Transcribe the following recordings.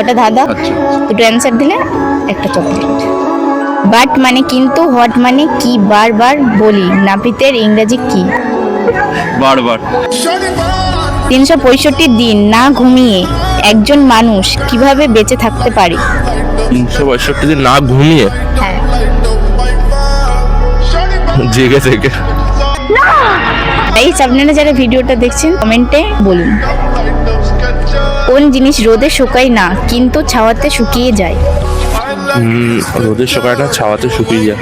ছটা ধাঁধা আচ্ছা দুটো অ্যান্সার দিলে একটা চকলেট বাট মানে কিন্তু হট মানে কি বারবার বলি নাপিতের ইংরেজি কি? বারবার। তিনশো পঁয়ষট্টি দিন না ঘুমিয়ে একজন মানুষ কীভাবে বেঁচে থাকতে পারে? তিনশো পঁয়ষট্টি দিন না ঘুমিয়ে? হ্যাঁ। জেগে থেকে। আপনারা যারা ভিডিওটা দেখছেন কমেন্টে বলুন। কোন জিনিস রোদে শুকায় না কিন্তু ছাওয়াতে শুকিয়ে যায়। হুম, রোদের সকালে না ছাওয়াতে শুকিয়ে যায়।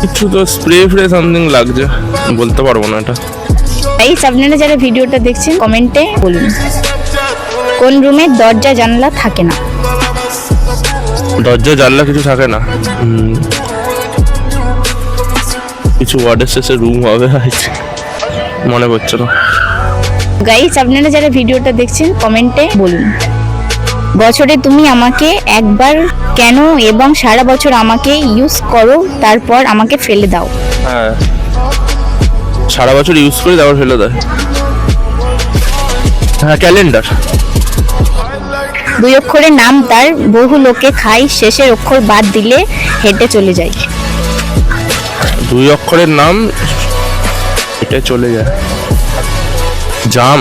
কিছু তো স্প্রে ফ্রে সামথিং লাগছে বলতে পারব না এটা। এই আপনারা যারা ভিডিওটা দেখছেন কমেন্টে বলুন কোন রুমে দরজা জানলা থাকে না? দরজা জানলা কিছু থাকে না। কিছু ওয়ার্ডের শেষে রুম হবে মনে পড়ছে না। গাইস আপনারা যারা ভিডিওটা দেখছেন কমেন্টে বলুন। বছরে তুমি আমাকে একবার কেন এবং সারা বছর আমাকে ইউজ করো তারপর আমাকে ফেলে দাও। হ্যাঁ। সারা বছর ইউজ করে তারপর ফেলে দেয় হ্যাঁ ক্যালেন্ডার দুই অক্ষরের নাম তার বহু লোকে খাই শেষের অক্ষর বাদ দিলে হেঁটে চলে যায়। দুই অক্ষরের নাম হেঁটে চলে যায়। জাম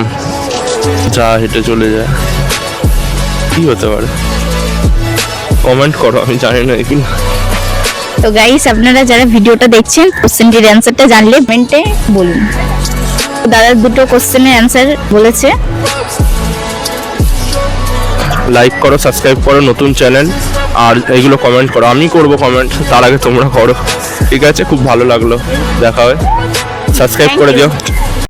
যা হেঁটে চলে যায়। কি হতে পারে? কমেন্ট করো আমি জানি না কি তো গাইস আপনারা যারা ভিডিওটা দেখছেন কোশ্চেনটির অ্যান্সারটা জানলে কমেন্টে বলুন। তো দাদা দুটো কোশ্চেনের অ্যান্সার বলেছে। লাইক করো সাবস্ক্রাইব করো নতুন চ্যানেল আর এইগুলো কমেন্ট করো। আমি করব কমেন্ট তার আগে তোমরা করো। ঠিক আছে? খুব ভালো লাগল। দেখা হয় সাবস্ক্রাইব করে দিও।